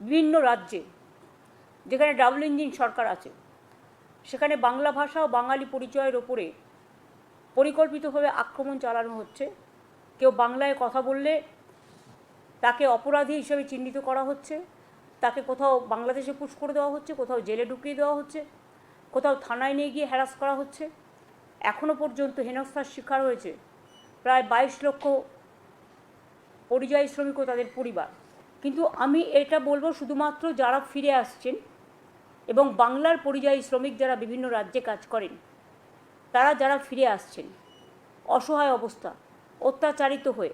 বিভিন্ন রাজ্যে, যেখানে ডাবল ইঞ্জিন সরকার আছে, সেখানে বাংলা ভাষা ও বাঙালি পরিচয়ের ওপরে পরিকল্পিতভাবে আক্রমণ চালানো হচ্ছে। কেউ বাংলায় কথা বললে তাকে অপরাধী হিসেবে চিহ্নিত করা হচ্ছে, তাকে কোথাও বাংলাদেশে পুশ করে দেওয়া হচ্ছে, কোথাও জেলে ঢুকিয়ে দেওয়া হচ্ছে, কোথাও থানায় নিয়ে গিয়ে হ্যারাস করা হচ্ছে। এখনও পর্যন্ত হেনস্থার শিকার হয়েছে প্রায় বাইশ লক্ষ পরিযায়ী শ্রমিক ও তাদের পরিবার। কিন্তু আমি এটা বলব শুধুমাত্র যারা ফিরে আসছেন এবং বাংলার পরিযায়ী শ্রমিক যারা বিভিন্ন রাজ্যে কাজ করেন, তারা যারা ফিরে আসছেন, অসহায় অবস্থা, অত্যাচারিত হয়ে,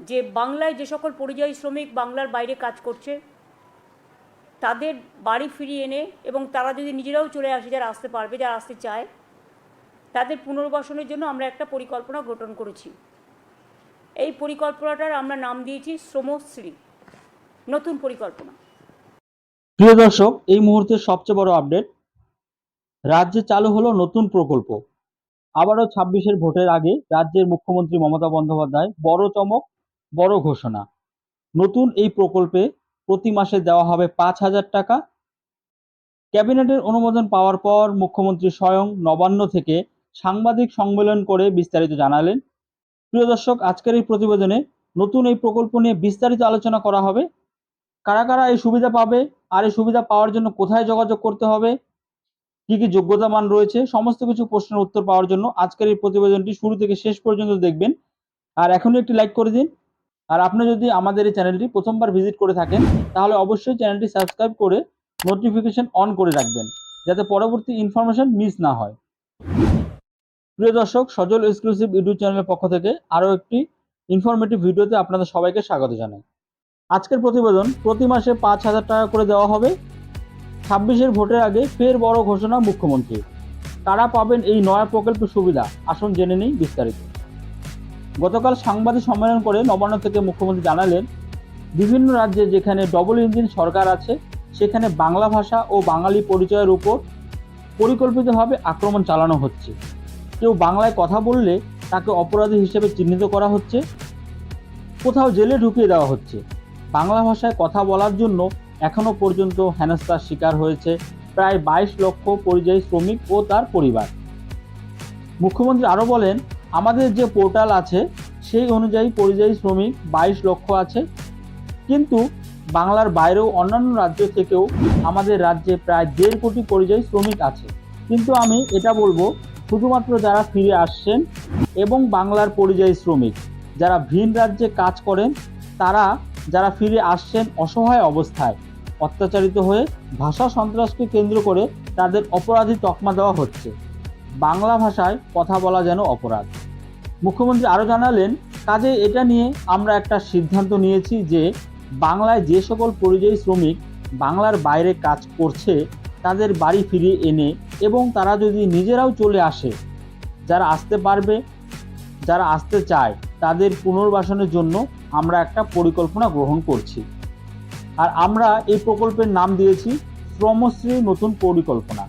যে বাংলায় যে সকল পরিযায়ী শ্রমিক বাংলার বাইরে কাজ করছে, তাদের বাড়ি ফিরিয়ে এনে এবং তারা যদি নিজেরাও চলে আসে, যারা আসতে পারবে, যারা আসতে চায়, তাদের পুনর্বাসনের জন্য আমরা একটা পরিকল্পনা গঠন করেছি। এই পরিকল্পনাটার আমরা নাম দিয়েছি শ্রমশ্রী। নতুন পরিকল্পনা। প্রিয় দর্শক, এই মুহূর্তের সবচেয়ে বড় আপডেট, রাজ্যে চালু হলো নতুন প্রকল্প। আবারও ছাব্বিশের ভোটের আগে রাজ্যের মুখ্যমন্ত্রী মমতা বন্দ্যোপাধ্যায় বড় চমক, বড় ঘোষণা। নতুন এই প্রকল্পে প্রতি মাসে দেওয়া হবে পাঁচ হাজার টাকা। ক্যাবিনেটের অনুমোদন পাওয়ার পর মুখ্যমন্ত্রী স্বয়ং নবান্ন থেকে সাংবাদিক সম্মেলন করে বিস্তারিত জানালেন। প্রিয় দর্শক, আজকের এই প্রতিবেদনে নতুন এই প্রকল্প নিয়ে বিস্তারিত আলোচনা করা হবে কারা কারা এই সুবিধা পাবে আর এই সুবিধা পাওয়ার জন্য কোথায় যোগাযোগ করতে হবে? কি কি যোগ্যতা মান রয়েছে? সমস্ত কিছু প্রশ্নের উত্তর পাওয়ার জন্য আজকের এই প্রতিবেদনটি শুরু থেকে শেষ পর্যন্ত দেখবেন। আর এখনই একটি লাইক করে দিন। আর আপনি যদি আমাদের এই চ্যানেলটি প্রথমবার ভিজিট করে থাকেন, তাহলে অবশ্যই চ্যানেলটি সাবস্ক্রাইব করে নোটিফিকেশন অন করে রাখবেন, যাতে পরবর্তী ইনফরমেশন মিস না হয়। প্রিয় দর্শক, সজল এক্সক্লুসিভ ইউটিউব চ্যানেলের পক্ষ থেকে আরও একটি ইনফরমেটিভ ভিডিওতে আপনাদের সবাইকে স্বাগত জানাই। আজকের প্রতিবেদন প্রতি মাসে পাঁচ হাজার টাকা করে দেওয়া হবে। ছাব্বিশের ভোটের আগে ফের বড় ঘোষণা মুখ্যমন্ত্রী। কারা পাবেন এই নয়া প্রকল্পের সুবিধা? আসুন জেনে নেই বিস্তারিত। গতকাল সাংবাদিক সম্মেলন করে নবান্ন থেকে মুখ্যমন্ত্রী জানালেন, বিভিন্ন রাজ্যে যেখানে ডবল ইঞ্জিন সরকার আছে, সেখানে বাংলা ভাষা ও বাঙালি পরিচয়ের উপর পরিকল্পিতভাবে আক্রমণ চালানো হচ্ছে। কেউ বাংলায় কথা বললে তাকে অপরাধী হিসেবে চিহ্নিত করা হচ্ছে, কোথাও জেলে ঢুকিয়ে দেওয়া হচ্ছে। বাংলা ভাষায় কথা বলার জন্য এখনও পর্যন্ত হেনস্থার শিকার হয়েছে প্রায় বাইশ লক্ষ পরিযায়ী শ্রমিক ও তার পরিবার। মুখ্যমন্ত্রী আরও বলেন, আমাদের যে পোর্টাল আছে, সেই অনুযায়ী পরিযায়ী শ্রমিক বাইশ লক্ষ আছে। কিন্তু বাংলার বাইরেও অন্যান্য রাজ্য থেকেও আমাদের রাজ্যে প্রায় দেড় কোটি পরিযায়ী শ্রমিক আছে। কিন্তু আমি এটা বলব, শুধুমাত্র যারা ফিরে আসছেন এবং বাংলার পরিযায়ী শ্রমিক, যারা ভিন রাজ্যে কাজ করেন, তারা যারা ফিরে আসছেন অসহায় অবস্থায়, অত্যাচারিত হয়ে ভাষা সন্ত্রাসকে কেন্দ্র করে তাদের অপরাধী তকমা দেওয়া হচ্ছে। বাংলা ভাষায় কথা বলা যেন অপরাধ। মুখ্যমন্ত্রী আরও জানালেন, কাজে এটা নিয়ে আমরা একটা সিদ্ধান্ত নিয়েছি যে বাংলায় যে সকল পরিযায়ী শ্রমিক বাংলার বাইরে কাজ করছে, তাদের বাড়ি ফিরিয়ে এনে এবং তারা যদি নিজেরাও চলে আসে, যারা আসতে পারবে, যারা আসতে চায়, তাদের পুনর্বাসনের জন্য আমরা একটা পরিকল্পনা গ্রহণ করছি। আর আমরা এই প্রকল্পের নাম দিয়েছি শ্রমশ্রী নতুন পরিকল্পনা।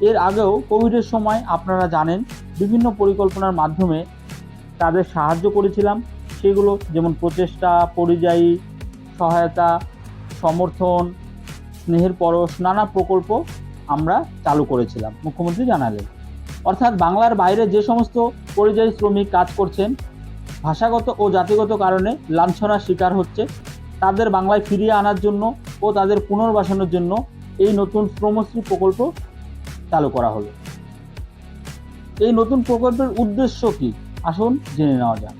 এর আগেও কোভিডের সময় আপনারা জানেন বিভিন্ন পরিকল্পনার মাধ্যমে তাদের সাহায্য করেছিলাম। সেগুলো যেমন প্রচেষ্টা, পরিযায়ী, সহায়তা, সমর্থন, স্নেহের পরশ, নানা প্রকল্প আমরা চালু করেছিলাম, মুখ্যমন্ত্রী জানালেন। অর্থাৎ বাংলার বাইরে যে সমস্ত পরিযায়ী শ্রমিক কাজ করছেন ভাষাগত ও জাতিগত কারণে লাঞ্ছনার শিকার হচ্ছে। তাদের বাংলায় ফিরিয়ে আনার জন্য ও তাদের পুনর্বাসনের জন্য এই নতুন শ্রমশ্রী প্রকল্প চালু করা হলো। এই নতুন প্রকল্পের উদ্দেশ্য কি? আসুন জেনে নেওয়া যাক।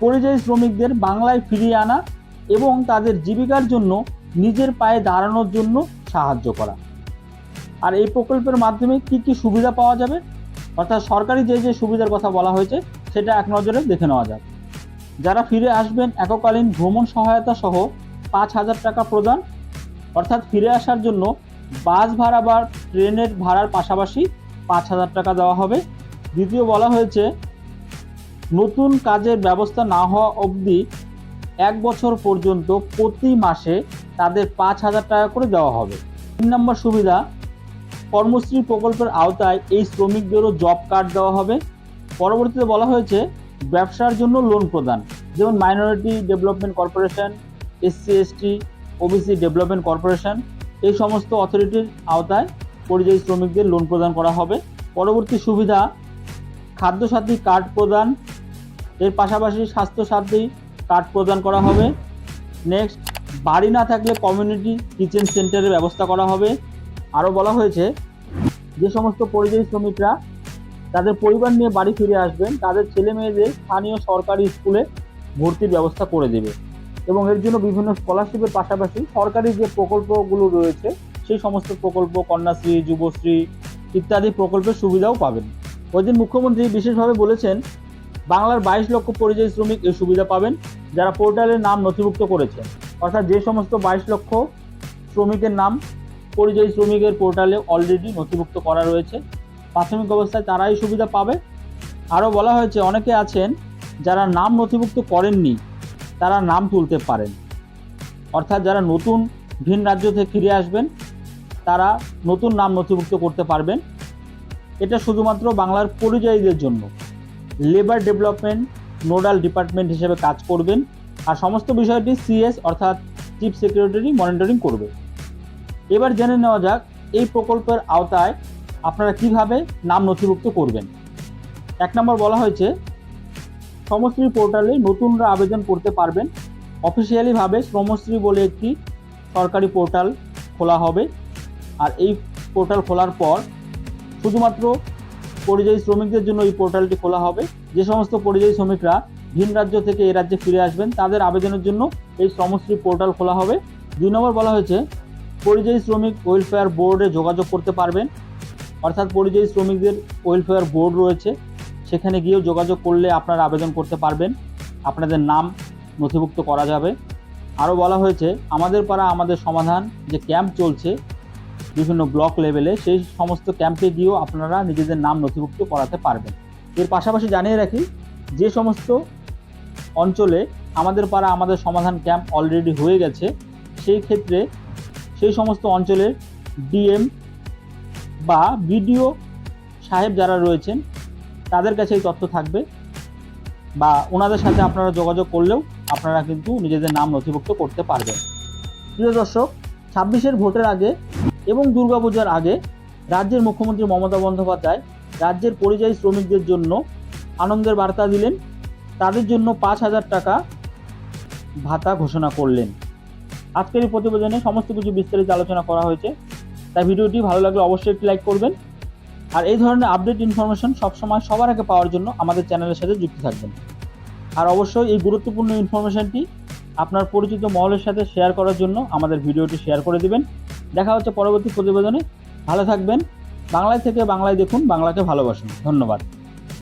পরিযায়ী শ্রমিকদের বাংলায় ফিরিয়ে আনা এবং তাদের জীবিকার জন্য নিজের পায়ে দাঁড়ানোর জন্য সাহায্য করা। আর এই প্রকল্পের মাধ্যমে কি কি সুবিধা পাওয়া যাবে? অর্থাৎ সরকারি যে যে সুবিধার কথা বলা হয়েছে সেটা এক নজরে দেখে নেওয়া যাক। যারা ফিরে আসবেন, এককালীন ভ্রমণ সহায়তা সহ পাঁচ হাজার টাকা প্রদান। অর্থাৎ ফিরে আসার জন্য বাস ভাড়া বা ট্রেনের ভাড়ার পাশাপাশি পাঁচ হাজার টাকা দেওয়া হবে। দ্বিতীয় বলা হয়েছে, নতুন কাজের ব্যবস্থা না হওয়া অবধি এক বছর পর্যন্ত প্রতি মাসে তাদের পাঁচ হাজার টাকা করে দেওয়া হবে। তিন নম্বর সুবিধা, কর্মশ্রী প্রকল্পের আওতায় এই শ্রমিকদেরও জব কার্ড দেওয়া হবে। পরবর্তীতে বলা হয়েছে ব্যবসার জন্য লোন প্রদান। যেমন minority development corporation SC ST OBC development corporation এই সমস্ত অথরিটির আওতায় পরিযায়ী শ্রমিকদের লোন প্রদান করা হবে। পরবর্তী সুবিধা, খাদ্যসাথী কার্ড প্রদান, এর পাশাপাশি স্বাস্থ্যসাথী কার্ড প্রদান করা হবে। নেক্সট বাড়ি না থাকলে কমিউনিটি কিচেন সেন্টারের ব্যবস্থা করা হবে। আরও বলা হয়েছে, যে সমস্ত পরিযায়ী শ্রমিকরা তাদের পরিবার নিয়ে বাড়ি ফিরে আসবেন, তাদের ছেলে মেয়েদের স্থানীয় সরকারি স্কুলে ভর্তির ব্যবস্থা করে দেবে এবং এর জন্য বিভিন্ন স্কলারশিপের পাশাপাশি সরকারি যে প্রকল্পগুলো রয়েছে, সেই সমস্ত প্রকল্প, কন্যাশ্রী, যুবশ্রী ইত্যাদি প্রকল্পের সুবিধাও পাবেন। ওই দিন মুখ্যমন্ত্রী বিশেষভাবে বলেছেন, বাংলার বাইশ লক্ষ পরিযায়ী শ্রমিক এই সুবিধা পাবেন যারা পোর্টালের নাম নথিভুক্ত করেছেন। অর্থাৎ যে সমস্ত বাইশ লক্ষ শ্রমিকের নাম পরিযায়ী শ্রমিকের পোর্টালে অলরেডি নথিভুক্ত করা রয়েছে। প্রাথমিক অবস্থায় তারাই সুবিধা পাবে। আরও বলা হয়েছে, অনেকে আছেন যারা নাম নথিভুক্ত করেননি, তারা নাম তুলতে পারেন। অর্থাৎ যারা নতুন ভিন রাজ্য থেকে ফিরে আসবেন, তারা নতুন নাম নথিভুক্ত করতে পারবেন। এটা শুধুমাত্র বাংলার পরিযায়ীদের জন্য। লেবার ডেভেলপমেন্ট নোডাল ডিপার্টমেন্ট হিসেবে কাজ করবেন আর সমস্ত বিষয়টি সিএস অর্থাৎ চিফ সেক্রেটারি মনিটরিং করবে। এবার জেনে নেওয়া যাক, এই প্রকল্পের আওতায় আপনারা কীভাবে নাম নথিভুক্ত করবেন? এক নম্বর বলা হয়েছে, শ্রমশ্রী পোর্টালে নতুনরা আবেদন করতে পারবেন। অফিসিয়ালিভাবে শ্রমশ্রী বলে একটি সরকারি পোর্টাল খোলা হবে। আর এই পোর্টাল খোলার পর শুধুমাত্র পরিযায়ী শ্রমিকদের জন্য এই পোর্টালটি খোলা হবে। যে সমস্ত পরিযায়ী শ্রমিকরা ভিন রাজ্য থেকে এ রাজ্যে ফিরে আসবেন, তাদের আবেদনের জন্য এই শ্রমশ্রী পোর্টাল খোলা হবে। দুই নম্বর বলা হয়েছে, পরিযায়ী শ্রমিক ওয়েলফেয়ার বোর্ডে যোগাযোগ করতে পারবেন। অর্থাৎ পরিযায়ী শ্রমিকদের ওয়েলফেয়ার বোর্ড রয়েছে। সেখানে গিয়েও যোগাযোগ করলে আপনারা আবেদন করতে পারবেন। আপনাদের নাম নথিভুক্ত করা যাবে। আরও বলা হয়েছে, আমাদের পাড়া আমাদের সমাধান যে ক্যাম্প চলছে, বিভিন্ন ব্লক লেভেলে সেই সমস্ত ক্যাম্পে গিয়েও আপনারা নিজেদের নাম নথিভুক্ত করাতে পারবেন। এর পাশাপাশি জানিয়ে রাখি, যে সমস্ত অঞ্চলে আমাদের পাড়া আমাদের সমাধান ক্যাম্প অলরেডি হয়ে গেছে, সেই ক্ষেত্রে সেই সমস্ত অঞ্চলের ডিএম বা বিডিও সাহেব যারা রয়েছেন, তাদের কাছে এই তথ্য থাকবে বা ওনাদের সাথে আপনারা যোগাযোগ করলেও আপনারা কিন্তু নিজেদের নাম নথিভুক্ত করতে পারবেন। প্রিয় দর্শক, ছাব্বিশের ভোটের আগে এবং দুর্গাপূজার আগে রাজ্যের মুখ্যমন্ত্রী মমতা বন্দ্যোপাধ্যায় রাজ্যের পরিযায়ী শ্রমিকদের জন্য আনন্দের বার্তা দিলেন। তাদের জন্য পাঁচ হাজার টাকা ভাতা ঘোষণা করলেন। আজকের এই প্রতিবেদনে সমস্ত কিছু বিস্তারিত আলোচনা করা হয়েছে। তাই ভিডিওটি ভালো লাগলে অবশ্যই একটি লাইক করবেন। আর এই ধরনের আপডেট ইনফরমেশন সবসময় সবার আগে পাওয়ার জন্য আমাদের চ্যানেলের সাথে যুক্ত থাকবেন। আর অবশ্যই এই গুরুত্বপূর্ণ ইনফরমেশনটি আপনার পরিচিত মহলের সাথে শেয়ার করার জন্য আমাদের ভিডিওটি শেয়ার করে দিবেন। দেখা হচ্ছে পরবর্তী প্রতিবেদনে। ভালো থাকবেন। বাংলায় থেকে বাংলায় দেখুন, বাংলাকে ভালোবাসুন। ধন্যবাদ।